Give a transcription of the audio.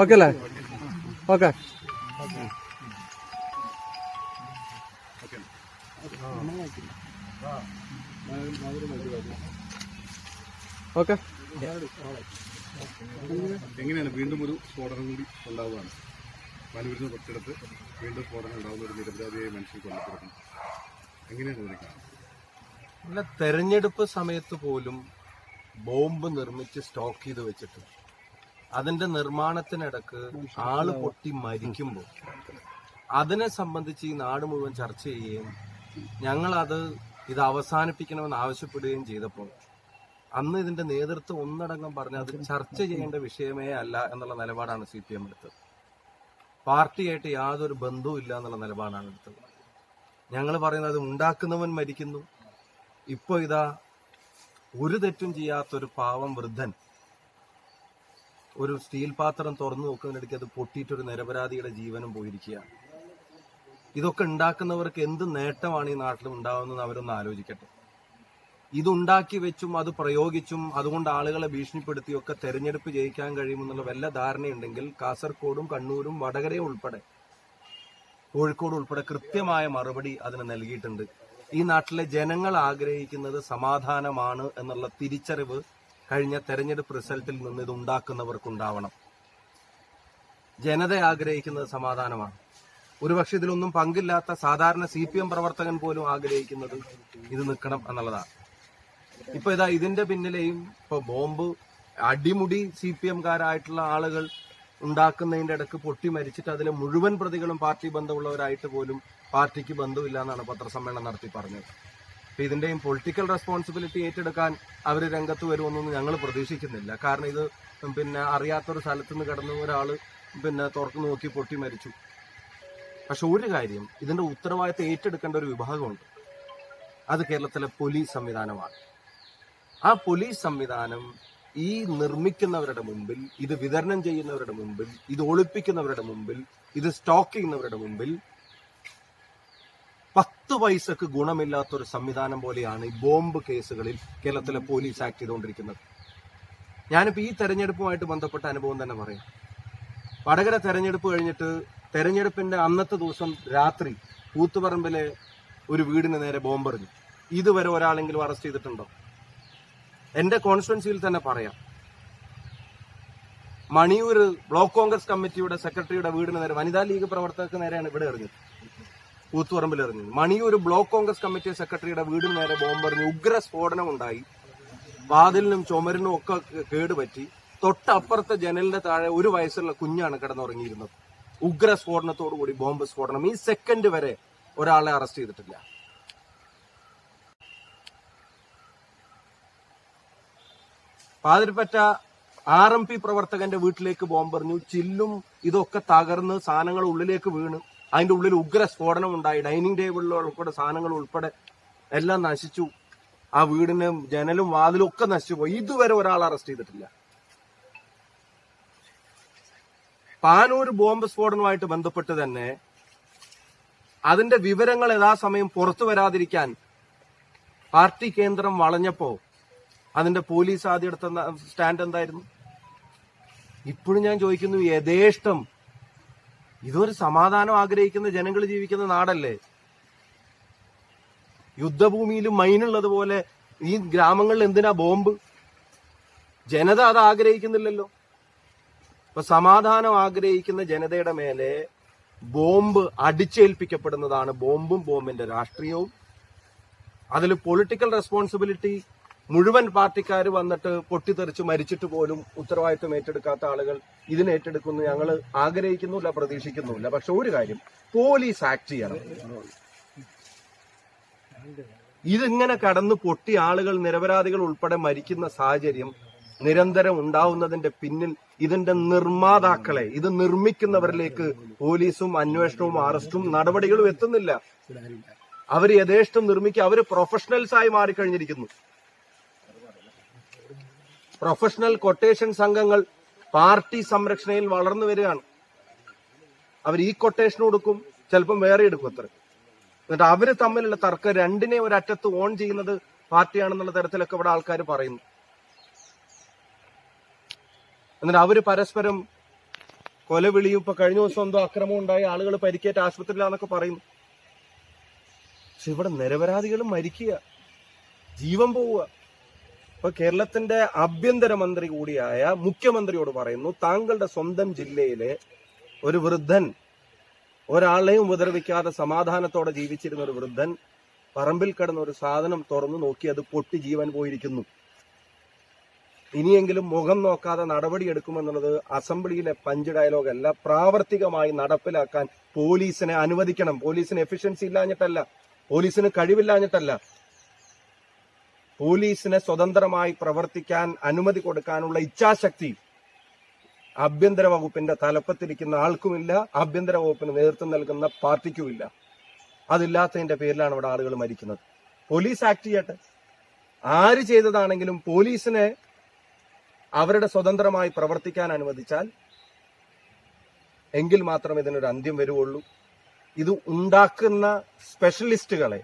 Okay അല്ലേ? Okay. Okay. എങ്ങനെയാണ് വീണ്ടും ഒരു സ്ഫോടനം കൂടി ഉണ്ടാവുകയാണ്? മനുവിരുന്ന് തൊട്ടടുത്ത് വീണ്ടും സ്ഫോടനം ഉണ്ടാവുന്ന ഒരു നിരപരാധിയായ മനുഷ്യൻ കൊല്ലപ്പെടുന്നു. എങ്ങനെയാണ് ഇതിനെ അല്ല തെരഞ്ഞെടുപ്പ് സമയത്ത് പോലും ബോംബ് നിർമ്മിച്ച് സ്റ്റോക്ക് ചെയ്ത് വെച്ചിട്ട് അതിന്റെ നിർമ്മാണത്തിനിടക്ക് ആൾ പൊട്ടി മരിക്കുമ്പോൾ അതിനെ സംബന്ധിച്ച് ഈ നാട് മുഴുവൻ ചർച്ച ചെയ്യുകയും ഞങ്ങളത് ഇത് അവസാനിപ്പിക്കണമെന്ന് ആവശ്യപ്പെടുകയും ചെയ്തപ്പോൾ അന്ന് ഇതിന്റെ നേതൃത്വം ഒന്നടങ്കം പറഞ്ഞ് അത് ചർച്ച ചെയ്യേണ്ട വിഷയമേ അല്ല എന്നുള്ള നിലപാടാണ് സി പി എം എടുത്തത്. പാർട്ടിയായിട്ട് യാതൊരു ബന്ധവും ഇല്ല എന്നുള്ള നിലപാടാണ് എടുത്തത്. ഞങ്ങൾ പറയുന്നത് ഉണ്ടാക്കുന്നവൻ മരിക്കുന്നു. ഇപ്പോൾ ഇതാ ഒരു തെറ്റും ചെയ്യാത്തൊരു പാവം വൃദ്ധൻ ഒരു സ്റ്റീൽ പാത്രം തുറന്നു നോക്കുന്നതിനിടയ്ക്ക് അത് പൊട്ടിയിട്ടൊരു നിരപരാധിയുടെ ജീവനും പോയിരിക്കുകയാണ്. ഇതൊക്കെ ഉണ്ടാക്കുന്നവർക്ക് എന്ത് നേട്ടമാണ് ഈ നാട്ടിൽ ഉണ്ടാവുന്നത് അവരൊന്ന് ആലോചിക്കട്ടെ. ഇതുണ്ടാക്കി വെച്ചും അത് പ്രയോഗിച്ചും അതുകൊണ്ട് ആളുകളെ ഭീഷണിപ്പെടുത്തിയൊക്കെ തെരഞ്ഞെടുപ്പ് ജയിക്കാൻ കഴിയുമെന്നുള്ള വല്ല ധാരണയുണ്ടെങ്കിൽ കാസർഗോഡും കണ്ണൂരും വടകരയും ഉൾപ്പെടെ കോഴിക്കോട് ഉൾപ്പെടെ കൃത്യമായ മറുപടി അതിന് നൽകിയിട്ടുണ്ട്. ഈ നാട്ടിലെ ജനങ്ങൾ ആഗ്രഹിക്കുന്നത് സമാധാനമാണ് എന്നുള്ള തിരിച്ചറിവ് കഴിഞ്ഞ തെരഞ്ഞെടുപ്പ് റിസൾട്ടിൽ നിന്ന് ഇത് ഉണ്ടാക്കുന്നവർക്കുണ്ടാവണം. ജനത ആഗ്രഹിക്കുന്നത് സമാധാനമാണ്. ഒരുപക്ഷെ ഇതിലൊന്നും പങ്കില്ലാത്ത സാധാരണ സി പി എം പ്രവർത്തകൻ പോലും ആഗ്രഹിക്കുന്നത് ഇത് നിൽക്കണം എന്നുള്ളതാണ്. ഇപ്പൊ ഇതാ ഇതിന്റെ പിന്നിലെയും ഇപ്പൊ ബോംബ് അടിമുടി സി പി എംകാരായിട്ടുള്ള ആളുകൾ ഉണ്ടാക്കുന്നതിന്റെ ഇടയ്ക്ക് പൊട്ടി മരിച്ചിട്ട് അതിലെ മുഴുവൻ പ്രതികളും പാർട്ടി ബന്ധമുള്ളവരായിട്ട് പോലും പാർട്ടിക്ക് ബന്ധമില്ല എന്നാണ് പത്രസമ്മേളനം നടത്തി പറഞ്ഞത്. അപ്പൊ ഇതിന്റെയും പൊളിറ്റിക്കൽ റെസ്പോൺസിബിലിറ്റി ഏറ്റെടുക്കാൻ അവർ രംഗത്ത് വരുമെന്നൊന്നും ഞങ്ങൾ പ്രതീക്ഷിക്കുന്നില്ല. കാരണം ഇത് പിന്നെ അറിയാത്തൊരു സ്ഥലത്ത് നിന്ന് കിടന്ന ഒരാൾ പിന്നെ തുറന്നു നോക്കി പൊട്ടി മരിച്ചു. പക്ഷെ ഒരു കാര്യം ഇതിന്റെ ഉത്തരവാദിത്തം ഏറ്റെടുക്കേണ്ട ഒരു വിഭാഗമുണ്ട്. അത് കേരളത്തിലെ പോലീസ് സംവിധാനമാണ്. ആ പോലീസ് സംവിധാനം ഈ നിർമ്മിക്കുന്നവരുടെ മുമ്പിൽ ഇത് വിതരണം ചെയ്യുന്നവരുടെ മുമ്പിൽ ഇത് ഒളിപ്പിക്കുന്നവരുടെ മുമ്പിൽ ഇത് സ്റ്റോക്ക് ചെയ്യുന്നവരുടെ മുമ്പിൽ പത്ത് പൈസക്ക് ഗുണമില്ലാത്തൊരു സംവിധാനം പോലെയാണ് ഈ ബോംബ് കേസുകളിൽ കേരളത്തിലെ പോലീസ് ആക്ട് ചെയ്തുകൊണ്ടിരിക്കുന്നത്. ഞാനിപ്പോൾ ഈ തെരഞ്ഞെടുപ്പുമായിട്ട് ബന്ധപ്പെട്ട അനുഭവം തന്നെ പറയാം. വടകര തെരഞ്ഞെടുപ്പ് കഴിഞ്ഞിട്ട് തെരഞ്ഞെടുപ്പിന്റെ അന്നത്തെ ദിവസം രാത്രി കൂത്തുപറമ്പിലെ ഒരു വീടിന് നേരെ ബോംബെറിഞ്ഞു. ഇതുവരെ ഒരാളെങ്കിലും അറസ്റ്റ് ചെയ്തിട്ടുണ്ടോ? എന്റെ കോൺസ്റ്റുവൻസിയിൽ തന്നെ പറയാം. മണിയൂർ ബ്ലോക്ക് കോൺഗ്രസ് കമ്മിറ്റിയുടെ സെക്രട്ടറിയുടെ വീടിന് നേരെ വനിതാ ലീഗ് പ്രവർത്തകർക്ക് നേരെയാണ് ഇവിടെ എറിഞ്ഞത്. കൂത്തുപറമ്പിൽ മണി മണിയൂർ ബ്ലോക്ക് കോൺഗ്രസ് കമ്മിറ്റി സെക്രട്ടറിയുടെ വീടിന് നേരെ ബോംബെറിഞ്ഞ് ഉഗ്ര സ്ഫോടനം ഉണ്ടായി വാതിലിനും ചുമരിനും ഒക്കെ കേടുപറ്റി. തൊട്ടപ്പുറത്തെ ജനലിന്റെ താഴെ ഒരു വയസ്സുള്ള കുഞ്ഞാണ് കിടന്നുറങ്ങിയിരുന്നത്. ഉഗ്ര സ്ഫോടനത്തോടുകൂടി ബോംബ് സ്ഫോടനം ഈ സെക്കൻഡ് വരെ ഒരാളെ അറസ്റ്റ് ചെയ്തിട്ടില്ല. പാതിരിപ്പറ്റ ആർ എം പി പ്രവർത്തകന്റെ വീട്ടിലേക്ക് ബോംബെറിഞ്ഞു. ചില്ലും ഇതൊക്കെ തകർന്ന് സാധനങ്ങൾ ഉള്ളിലേക്ക് വീണ്. അതിന്റെ ഉള്ളിൽ ഉഗ്ര സ്ഫോടനം ഉണ്ടായി. ഡൈനിങ് ടേബിളിൽ ഉൾപ്പെടെ സാധനങ്ങൾ ഉൾപ്പെടെ എല്ലാം നശിച്ചു. ആ വീടിന് ജനലും വാതിലും ഒക്കെ നശിച്ചു പോയി. ഇതുവരെ ഒരാൾ അറസ്റ്റ് ചെയ്തിട്ടില്ല. പാനൂർ ബോംബ് സ്ഫോടനവുമായിട്ട് ബന്ധപ്പെട്ട് തന്നെ അതിന്റെ വിവരങ്ങൾ യഥാസമയം പുറത്തു വരാതിരിക്കാൻ പാർട്ടി കേന്ദ്രം വളഞ്ഞപ്പോ അതിന്റെ പോലീസ് ആദ്യം എടുത്ത സ്റ്റാൻഡ് എന്തായിരുന്നു? ഇപ്പോഴും ഞാൻ ചോദിക്കുന്നു യഥേഷ്ടം ഇതൊരു സമാധാനം ആഗ്രഹിക്കുന്ന ജനങ്ങൾ ജീവിക്കുന്ന നാടല്ലേ? യുദ്ധഭൂമിയിൽ മൈനുള്ളത് പോലെ ഈ ഗ്രാമങ്ങളിൽ എന്തിനാ ബോംബ്? ജനത അത് ആഗ്രഹിക്കുന്നില്ലല്ലോ. ഇപ്പൊ സമാധാനം ആഗ്രഹിക്കുന്ന ജനതയുടെ മേലെ ബോംബ് അടിച്ചേൽപ്പിക്കപ്പെടുന്നതാണ് ബോംബും ബോംബിന്റെ രാഷ്ട്രീയവും. അതിൽ പൊളിറ്റിക്കൽ റെസ്പോൺസിബിലിറ്റി മുഴുവൻ പാർട്ടിക്കാർ വന്നിട്ട് പൊട്ടിത്തെറിച്ച് മരിച്ചിട്ട് പോലും ഉത്തരവാദിത്വം ഏറ്റെടുക്കാത്ത ആളുകൾ ഇതിനെ ഏറ്റെടുക്കുന്നു. ഞങ്ങൾ ആഗ്രഹിക്കുന്നില്ല പ്രതീക്ഷിക്കുന്നുമില്ല. പക്ഷെ ഒരു കാര്യം പോലീസ് ആക്ട് ചെയ്യണം. ഇതിങ്ങനെ കടന്നു പൊട്ടി ആളുകൾ നിരപരാധികൾ ഉൾപ്പെടെ മരിക്കുന്ന സാഹചര്യം നിരന്തരം ഉണ്ടാവുന്നതിന്റെ പിന്നിൽ ഇതിന്റെ നിർമ്മാതാക്കളെ ഇത് നിർമ്മിക്കുന്നവരിലേക്ക് പോലീസും അന്വേഷണവും അറസ്റ്റും നടപടികളും എത്തുന്നില്ല. അവർ യഥേഷ്ടം നിർമ്മിക്കുക. അവർ പ്രൊഫഷണൽസ് ആയി മാറിക്കഴിഞ്ഞിരിക്കുന്നു. പ്രൊഫഷണൽ കൊട്ടേഷൻ സംഘങ്ങൾ പാർട്ടി സംരക്ഷണയിൽ വളർന്നു വരികയാണ്. അവർ ഈ കൊട്ടേഷൻ കൊടുക്കും ചിലപ്പം വേറെ എടുക്കും അത്ര. എന്നിട്ട് അവർ തമ്മിലുള്ള തർക്കം രണ്ടിനെ ഒരറ്റത്ത് ഓൺ ചെയ്യുന്നത് പാർട്ടിയാണെന്നുള്ള തരത്തിലൊക്കെ ഇവിടെ ആൾക്കാർ പറയുന്നു. എന്നിട്ട് അവർ പരസ്പരം കൊലവിളിയും ഇപ്പൊ കഴിഞ്ഞ ദിവസം എന്തോ അക്രമം ഉണ്ടായി ആളുകൾ പരിക്കേറ്റ് ആശുപത്രിയിലാന്നൊക്കെ പറയുന്നു. പക്ഷെ ഇവിടെ നിരപരാധികൾ മരിക്കുക ജീവൻ പോവുക. ഇപ്പൊ കേരളത്തിന്റെ ആഭ്യന്തരമന്ത്രി കൂടിയായ മുഖ്യമന്ത്രിയോട് പറയുന്നു താങ്കളുടെ സ്വന്തം ജില്ലയിലെ ഒരു വൃദ്ധൻ ഒരാളെയും ഉപദ്രവിക്കാതെ സമാധാനത്തോടെ ജീവിച്ചിരുന്ന ഒരു വൃദ്ധൻ പറമ്പിൽ കിടന്ന ഒരു സാധനം തുറന്നു നോക്കി അത് പൊട്ടി ജീവൻ പോയിരിക്കുന്നു. ഇനിയെങ്കിലും മുഖം നോക്കാതെ നടപടിയെടുക്കുമെന്നുള്ളത് അസംബ്ലിയിലെ പഞ്ച് ഡയലോഗ് അല്ല പ്രാവർത്തികമായി നടപ്പിലാക്കാൻ പോലീസിനെ അനുവദിക്കണം. പോലീസിന് എഫിഷ്യൻസി ഇല്ലാഞ്ഞിട്ടല്ല പോലീസിന് കഴിവില്ലാഞ്ഞിട്ടല്ല. പോലീസിനെ സ്വതന്ത്രമായി പ്രവർത്തിക്കാൻ അനുമതി കൊടുക്കാനുള്ള ഇച്ഛാശക്തി ആഭ്യന്തര വകുപ്പിന്റെ തലപ്പത്തിരിക്കുന്ന ആൾക്കുമില്ല. ആഭ്യന്തര വകുപ്പിന് നേതൃത്വം നൽകുന്ന പാർട്ടിക്കുമില്ല. അതില്ലാത്തതിന്റെ പേരിലാണ് ഇവിടെ ആളുകൾ മരിക്കുന്നത്. പോലീസ് ആക്ട് ചെയ്യട്ടെ. ആര് ചെയ്തതാണെങ്കിലും പോലീസിനെ അവരുടെ സ്വതന്ത്രമായി പ്രവർത്തിക്കാൻ അനുവദിച്ചാൽ എങ്കിൽ മാത്രമേ ഇതിനൊരു അന്ത്യം വരുവുള്ളൂ. ഇത് ഉണ്ടാക്കുന്ന സ്പെഷ്യലിസ്റ്റുകളെ